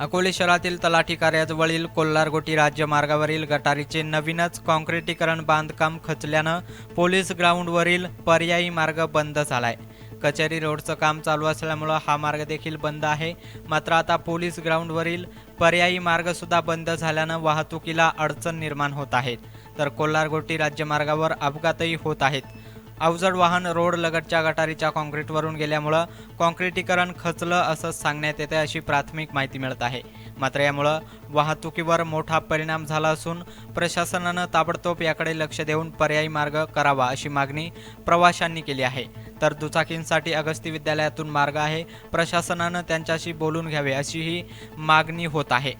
अकोले शहरातील तलाठी कार्याजवळील कोल्हारगोटी राज्यमार्गावरील गटारीचे नवीनच काँक्रिटीकरण बांधकाम खचल्यानं पोलीस ग्राउंडवरील पर्यायी मार्ग बंद झालाय. कचेरी रोडचं काम चालू असल्यामुळं हा मार्ग देखील बंद आहे. मात्र आता पोलीस ग्राउंडवरील पर्यायी मार्गसुद्धा बंद झाल्यानं वाहतुकीला अडचण निर्माण होत आहेत तर कोल्हारगोटी राज्यमार्गावर अपघातही होत आहेत. अवजड वाहन रोड लगतच्या गटारीच्या काँक्रीटवरून गेल्यामुळं काँक्रीटीकरण खचलं असं सांगण्यात येते अशी प्राथमिक माहिती मिळत आहे. मात्र यामुळं वाहतुकीवर मोठा परिणाम झाला असून प्रशासनानं ताबडतोब याकडे लक्ष देऊन पर्यायी मार्ग करावा अशी मागणी प्रवाशांनी केली आहे. तर दुचाकींसाठी अगस्ती विद्यालयातून मार्ग आहे. प्रशासनानं त्यांच्याशी बोलून घ्यावे अशीही मागणी होत आहे.